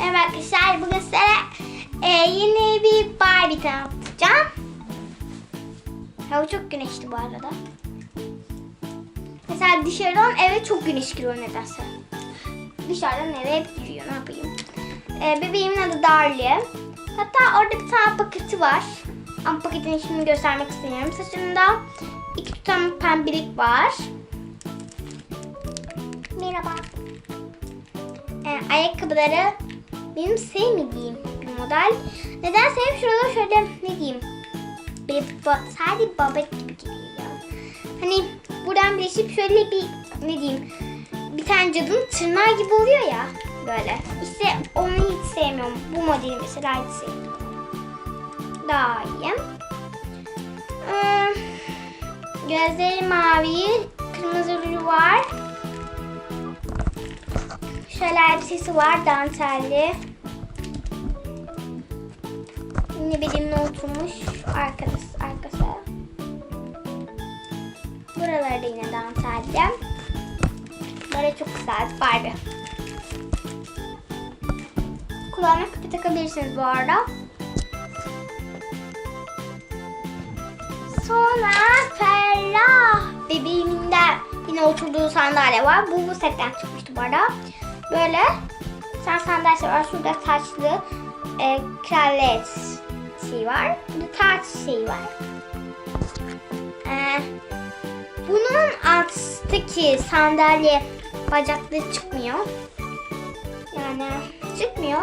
Merhaba arkadaşlar. Bugün size e, yeni bir Barbie tanıtacağım. Hava çok güneşli bu arada. Mesela dışarıdan eve çok güneş giriyor nedense. Dışarıdan eve hep giriyor. Ne yapayım? E, bebeğimin adı Darlie. Hatta orada bir tane paketi var. Ama paketin şimdi göstermek istemiyorum. Saçında iki tutam pembelik var. Merhaba. E, ayakkabıları benim sevmediğim bir model. Nedense hep şurada şöyle ne diyeyim. Ba- sadece babet gibi geliyor. Hani buradan birleşip şöyle bir ne diyeyim. Bir tane cadının tırnağı gibi oluyor ya. Böyle. İşte onu hiç sevmiyorum. Bu modeli mesela hiç sevmiyorum. Daha iyi. Ee, gözleri mavi. Kırmızı ruju var. Şöyle elbisesi var dantelli. Yine benimle oturmuş arkası, arkası. Buraları da yine dantelli. Böyle çok güzel Barbie. Kulağına küpe takabilirsiniz bu arada. Sonra Ferrah bebeğimin de yine oturduğu sandalye var. Bu bu setten çıkmıştı bu arada. Böyle sen sandalye var. Şurada taçlı e, kraliyet şey var. Burada taç şey var. E, bunun alttaki sandalye bacakları çıkmıyor. Yani çıkmıyor.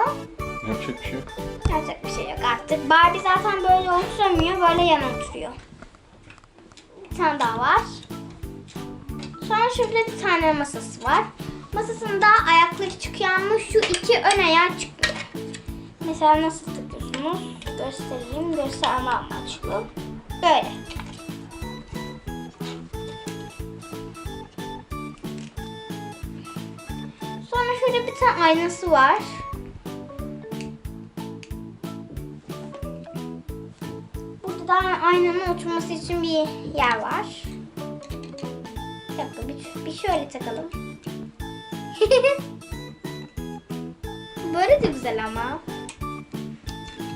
Yapacak bir şey yok. Yapacak bir şey yok artık. Barbie zaten böyle oturamıyor. Böyle yana oturuyor. Bir tane daha var. Sonra şurada bir tane masası var. Masasında ayakları çıkıyor ama şu iki ön ayağı çıkmıyor. Mesela nasıl takıyorsunuz? Göstereyim. Gösterme amaçlı. Böyle. Sonra şurada bir tane aynası var. Burada da aynanın oturması için bir yer var. Bir dakika bir, bir şöyle takalım. Böyle de güzel ama.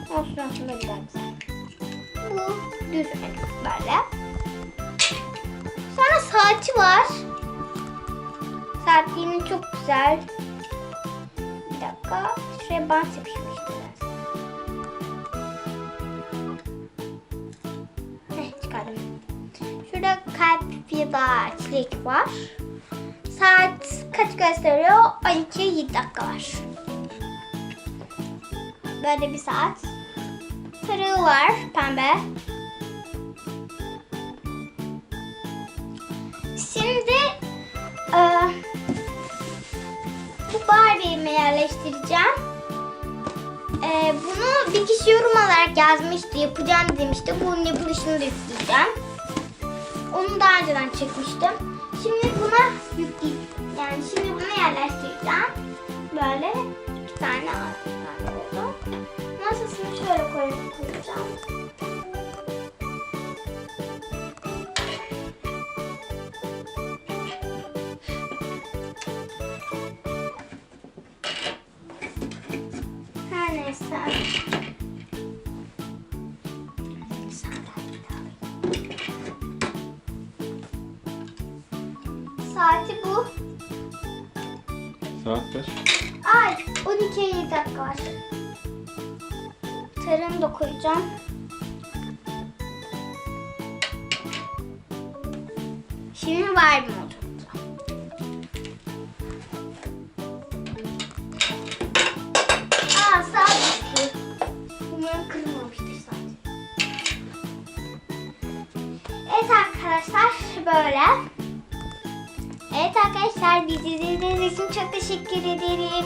Olsun olsun böyle daha güzel. Bu düz böyle. Sonra saati var. Saatliğinin çok güzel. Bir dakika. Şuraya bant yapışmıştı biraz. Heh, çıkardım. Şurada kalp ya da çilek var. Saat kaç gösteriyor? 12 7 dakika var. Böyle bir saat. Sarığı var pembe. Şimdi e, bu Barbie'mi yerleştireceğim. E, bunu bir kişi yorum olarak yazmıştı. Yapacağım demişti. Bunun yapılışını da yükleyeceğim. Onu daha önceden çekmiştim. Şimdi buna yükleyeceğim. Yani şimdi bunu yerleştireceğim. Böyle iki tane tane Saati bu. Saat kaç? Ay 12'ye 7 dakika var. Tarım da koyacağım. Şimdi var mı Evet arkadaşlar böyle. Evet arkadaşlar bizi izlediğiniz için çok teşekkür ederim.